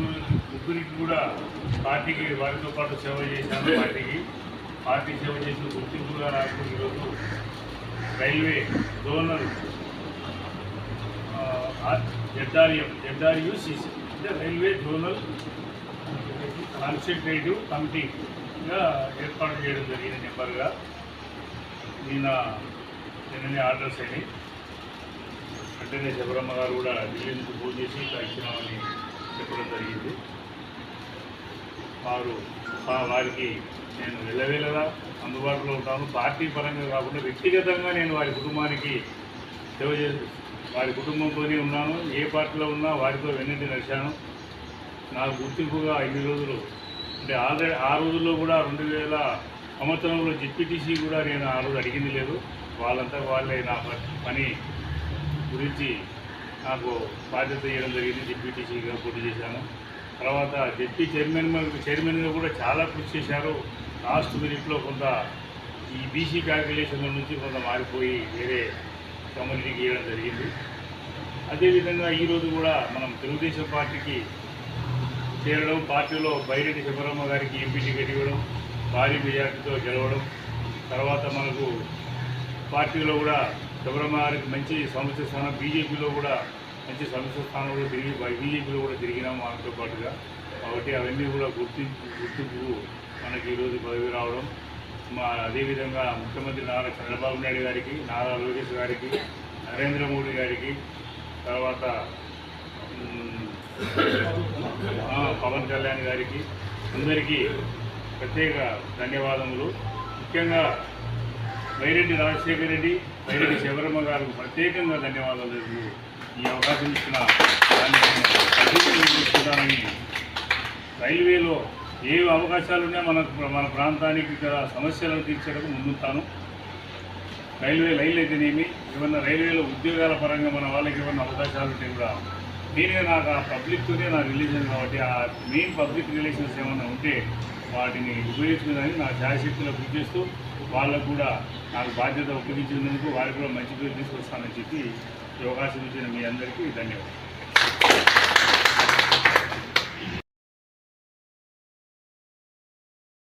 ముగ్గురికి కూడా పార్టీకి వారితో పాటు సేవ చేశాను. పార్టీకి పార్టీ సేవ చేసిన గుర్తింపుగా నాకు ఈరోజు రైల్వే జోనల్ జెడ్ఆర్ఎం జెడ్ఆర్యూసీసీ అంటే రైల్వే జోనల్ కాన్సన్ట్రేటివ్ కమిటీగా ఏర్పాటు చేయడం జరిగింది నెంబర్గా. నిన్న నిన్ననే ఆర్డర్స్ అయినాయి. వెంటనే శబరమ్మ గారు కూడా ఢిల్లీ నుంచి ఫోన్ చేసి ఇక్కడ ఇచ్చినామని చెప్పడం జరిగింది. వారు వారికి నేను వెళ్ళవేళలా అందుబాటులో ఉంటాను. పార్టీ పరంగా కాకుండా వ్యక్తిగతంగా నేను వారి కుటుంబానికి సేవ చేసి వారి కుటుంబంతోనే ఉన్నాను. ఏ పార్టీలో ఉన్నా వారితో వెన్నింటి నడిచాను. నాకు గుర్తింపుగా ఇన్ని రోజులు అంటే ఆల్రెడీ ఆ రోజుల్లో కూడా రెండు వేల సంవత్సరంలో జిప్పిటీసీ కూడా నేను ఆ రోజు అడిగింది లేదు. వాళ్ళంతా వాళ్ళే నా పని గురించి నాకు బాధ్యత ఇవ్వడం జరిగింది డిప్యూటీసీగా పోటీ చేశాను. తర్వాత జెడ్పీ చైర్మన్ చైర్మన్గా కూడా చాలా కృషి చేశారు. లాస్ట్ మినిట్లో కొంత ఈ బీసీ క్యాల్కులేషన్ నుంచి కొంత మారిపోయి వేరే కమ్యూనిటీకి ఇవ్వడం జరిగింది. అదేవిధంగా ఈరోజు కూడా మనం తెలుగుదేశం పార్టీకి చేరడం పార్టీలో బైరెడ్డి శివరామ గారికి ఎంపీ టికెట్ ఇవ్వడం భారీ మెజార్టీతో గెలవడం తర్వాత మనకు పార్టీలో కూడా శివరామ గారికి మంచి సమస్య స్థానం బీజేపీలో కూడా మంచి సమస్య స్థానంలో తిరిగి బీజేపీలో కూడా తిరిగినాం మనతో పాటుగా. కాబట్టి అవన్నీ కూడా గుర్తింపు గుర్తింపు మనకి ఈరోజు పదవి రావడం. మా అదేవిధంగా ముఖ్యమంత్రి నారా చంద్రబాబు నాయుడు గారికి నారా లోకేష్ గారికి నరేంద్ర మోడీ గారికి తర్వాత పవన్ కళ్యాణ్ గారికి అందరికీ ప్రత్యేక ధన్యవాదములు. ముఖ్యంగా వైరెడ్డి రాజశేఖర రెడ్డి వైరెడ్డి శివరమ్మ గారికి ప్రత్యేకంగా ధన్యవాదాలు ఈ అవకాశం ఇచ్చిన దాన్ని రైల్వేలో ఏ అవకాశాలు ఉన్నా మన మన ప్రాంతానికి గల సమస్యలను తీర్చడానికి ముందుంటాను. రైల్వే లైన్లు అయితేనేమి ఏమన్నా రైల్వేలో ఉద్యోగాల పరంగా మన వాళ్ళకి ఏమన్నా అవకాశాలు ఉంటే కూడా నేనే నాకు ఆ పబ్లిక్తోనే నా రిలేషన్ కాబట్టి ఆ మెయిన్ పబ్లిక్ రిలేషన్స్ ఏమైనా ఉంటే వాటిని ఉపయోగించుకుని నా శాయశక్తిలో కృషి చేస్తూ వాళ్ళకు కూడా నాకు బాధ్యత ఉపయోగించినందుకు వారికి కూడా మంచి పేరు తీసుకొస్తానని చెప్పి ఈ అవకాశం ఇచ్చిన మీ అందరికీ ధన్యవాదాలు.